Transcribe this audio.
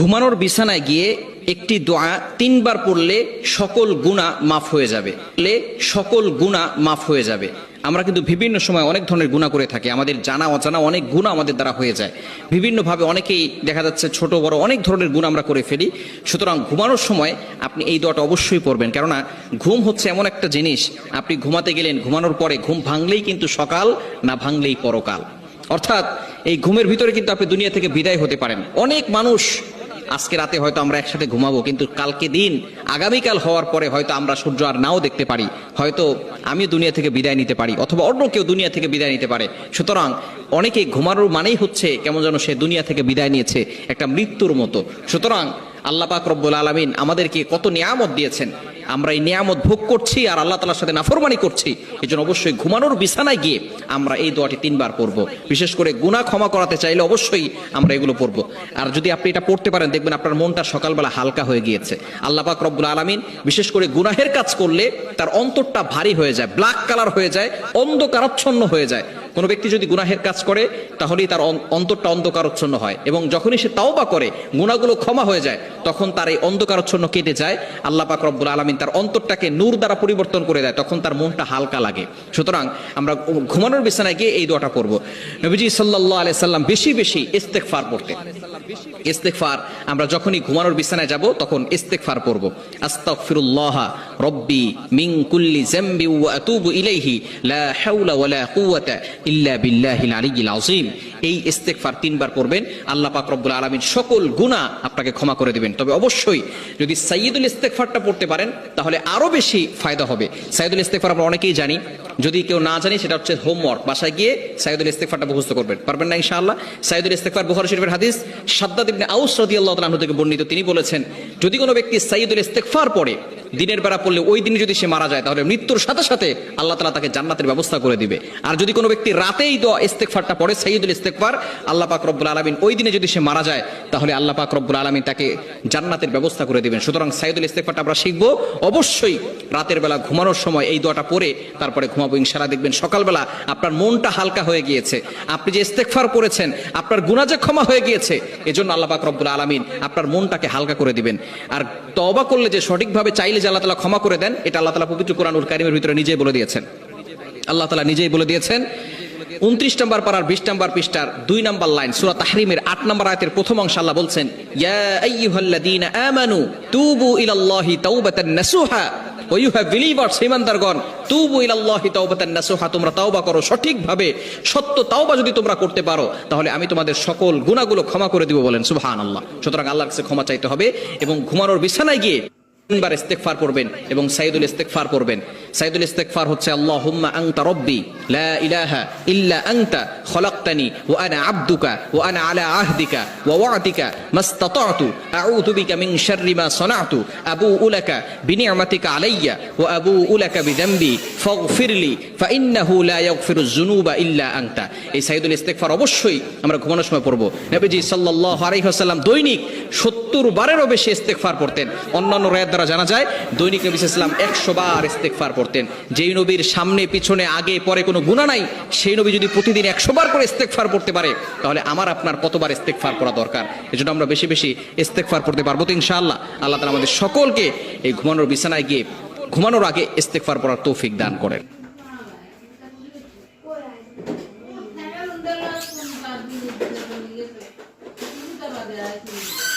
ঘুমানোর বিছানায় গিয়ে একটি দোয়া তিনবার পড়লে সকল গুণা মাফ হয়ে যাবে। সকল গুণা মাফ হয়ে যাবে। আমরা কিন্তু বিভিন্ন সময় অনেক ধরনের গুণা করে থাকি। আমাদের জানা অজানা অনেক গুণা আমাদের দ্বারা হয়ে যায়। বিভিন্নভাবে অনেকেই দেখা যাচ্ছে ছোট, বড় অনেক ধরনের গুণ আমরা করে ফেলি। সুতরাং ঘুমানোর সময় আপনি এই দোয়াটা অবশ্যই পড়বেন। কেননা ঘুম হচ্ছে এমন একটা জিনিস, আপনি ঘুমাতে গেলেন, ঘুমানোর পরে ঘুম ভাঙলেই কিন্তু সকাল, না ভাঙলেই পরকাল। অর্থাৎ এই ঘুমের ভিতরে কিন্তু আপনি দুনিয়া থেকে বিদায় হতে পারেন। অনেক মানুষ আজকে রাতে হয়তো আমরা একসাথে ঘুমাবো, কিন্তু কালকে দিন, আগামীকাল হওয়ার পরে হয়তো আমরা সূর্য আর নাও দেখতে পারি। হয়তো আমি দুনিয়া থেকে বিদায় নিতে পারি, অথবা অন্য কেউ দুনিয়া থেকে বিদায় নিতে পারে। সুতরাং অনেকে ঘুমানোর মানেই হচ্ছে কেমন যেন সে দুনিয়া থেকে বিদায় নিয়েছে একটা মৃত্যুর মতো। সুতরাং আল্লাপাক রব্বুল আলমিন আমাদেরকে কত নিয়ামত দিয়েছেন। আমরা এই নিয়ামত ভোগ করছি আর আল্লাহ তালার সাথে নাফরমানি করছি। এই জন্য অবশ্যই ঘুমানোর বিছানায় গিয়ে আমরা এই দোয়াটি তিনবার পড়ব। বিশেষ করে গুনাহ ক্ষমা করাতে চাইলে অবশ্যই আমরা এগুলো পড়ব। আর যদি আপনি এটা পড়তে পারেন, দেখবেন আপনার মনটা সকালবেলা হালকা হয়ে গিয়েছে। আল্লাহ পাক রব্বুল আলমিন বিশেষ করে গুনাহের কাজ করলে তার অন্তরটা ভারী হয়ে যায় ব্ল্যাক কালার হয়ে যায়, অন্ধকারাচ্ছন্ন হয়ে যায়। কোনো ব্যক্তি যদি গুনাহের কাজ করে, তাহলেই তার অন- অন্তরটা অন্ধকারচ্ছন্ন হয়। এবং যখনই সে তাওবা করে গুণাগুলো ক্ষমা হয়ে যায়, তখন তার এই অন্ধকারচ্ছন্ন কেটে যায়। আল্লাহ পাক রব্বুল আলমিন তার অন্তরটাকে নূর দ্বারা পরিবর্তন করে দেয়, তখন তার মনটা হালকা লাগে। সুতরাং আমরা ঘুমানোর বিছানায় গিয়ে এই দোয়াটা করব নবীজি সাল্লাহ আলিয়া সাল্লাম বেশি বেশি ইস্তেকফার পড়তেন। ইস্তেকফার আমরা যখনই ঘুমানোর বিছানায় যাব, তখন ইস্তেকফার পড়ব। আস্তাগফিরুল্লাহ রব্বি মিন কুল্লি যামবি ওয়া আতুবু ইলাইহি। লা হাওলা ওয়ালা কুওয়াতা ইল্লা বিল্লাহিল আলিয়্যিল আযীম। এই ইস্তেগফার তিনবার পড়বেন, আল্লাহ পাক রব্বুল আলামিন সকল গুনাহ আপনাকে ক্ষমা করে দিবেন। তবে অবশ্যই যদি সাইয়্যিদুল ইস্তেগফারটা পড়তে পারেন, তাহলে আরও বেশি ফায়দা হবে। সাইয়্যিদুল ইস্তেগফার আমরা অনেকেই জানি, যদি কেউ না জানি, সেটা হচ্ছে হোমওয়ার্ক, বাসায় গিয়ে সাইয়্যিদুল ইস্তেগফারটা মুখস্থ করবেন। পারবেন না ইনশাআল্লাহ? সাইয়্যিদুল ইস্তেগফার বুখারী শরীফের হাদিস, সাদ্দাদ ইবনে আউস রাদিয়াল্লাহু তাআলা থেকে বর্ণিত, তিনি বলেছেন, যদি কোনো ব্যক্তি সাইয়্যিদুল ইস্তেগফার পড়ে, দিনের বেলা পড়লে ওই দিন যদি সে মারা যায়, তাহলে মৃত্যুর সাথে সাথে আল্লাহ তালা তাকে জান্নাতের ব্যবস্থা করে দিবে। আর যদি কোনো ব্যক্তি রাতেই দোয়া ইস্তেকফারটা পড়ে সাইয়দুল ইস্তেকফার আল্লাহ পাক রব্বুল আলমিন ওই দিনে যদি সে মারা যায়, তাহলে আল্লাহ পাক রব্বুল আলমিন তাকে জান্নাতের ব্যবস্থা করে দিবেন। সুতরাং সাইদুল ইস্তেকফারটা আমরা শিখব। অবশ্যই রাতের বেলা ঘুমানোর সময় এই দোয়াটা পড়ে তারপরে ঘুমাবো, ইনশাআল্লাহ দেখবেন সকালবেলা আপনার মনটা হালকা হয়ে গিয়েছে। আপনি যে ইস্তেকফার করেছেন আপনার গুনাহ যে ক্ষমা হয়ে গিয়েছে, এজন্য আল্লাহ পাক রব্বুল আলমিন আপনার মনটাকে হালকা করে দিবেন। আর তওবা করলে যে সঠিকভাবে চাইলে যে আল্লাহ তালা ক্ষমা করে দেন, এটা আল্লাহ তালা পবিত্র কোরআনুল কারিমের ভিতরে নিজেই বলে দিয়েছেন। আল্লাহ তালা নিজেই বলে দিয়েছেন উনত্রিশ নম্বর পাড়ার বিশ নম্বর পৃষ্ঠার দুই নম্বর লাইন, সুরা তাহরিমের আট নম্বর আয়াতের প্রথম অংশ আল্লাহ বলছেন আমানু, তুবু ইলাল্লাহি তাওবাতান নাসুহা। ও ইউ হ্যাভ বিলিভার্স, ইমানদারগণ, তুবু ইলাল্লাহি তাওবাতান নাসুহা, তোমরা তাওবা করো সঠিকভাবে। সত্য তাওবা যদি তোমরা করতে পারো, তাহলে আমি তোমাদের সকল গুনাহগুলো ক্ষমা করে দিব বলেন, সুবহানাল্লাহ। সুতরাং আল্লাহর কাছে ক্ষমা চাইতে হবে এবং ঘুমানোর বিছানায় গিয়ে তিনবার ইস্তেগফার পড়বেন এবং সাইদুল ইস্তেগফার পড়বেন। সাইদুল ইস্তেগফার হচ্ছে, আল্লাহুম্মা আনতা রব্বি, লা ইলাহা ইল্লা আনতা, খলাকতানি, ওয়া আনা আবদুকা, ওয়া আনা আলা আহদিকা, ওয়া ওয়া'দিকা, মাস্তাতা'তু, আউযু বিকা মিন শাররি মা সানা'তু, আবুউ লাকা বিনি'মাতিকা আলাইয়া, ওয়া আবুউ লাকা বিযামবি, ফাগফিরলি ফাইন্নাহু লা ইয়াগফিরুয যুনুবা ইল্লা আনতা। এই সাইদুল ইস্তেগফার অবশ্যই আমরা ঘুমানোর সময় পড়ব। নবীজি সাল্লাল্লাহু আলাইহি ওয়াসাল্লাম দৈনিক 70 বারেরও বেশি ইস্তেগফার পড়তেন। অন্যান্য রায়াত দ্বারা জানা যায়, দৈনিক নবী ইসলাম একশো বার ইস্তেগফার করতেন। যেই নবীর সামনে, পিছনে, আগে, পরে কোনো গুণা নাই, সেই নবী যদি প্রতিদিন একশোবার করে ইস্তেকফার করতে পারে, তাহলে আমার, আপনার কতবার ইস্তেকফার করা দরকার? এজন্য আমরা বেশি বেশি ইস্তেকফার করতে পারব তো ইনশাআল্লাহ। আল্লাহ তালা আমাদের সকলকে এই ঘুমানোর বিছানায় গিয়ে, ঘুমানোর আগে ইস্তেকফার করার তৌফিক দান করেন। Thank you.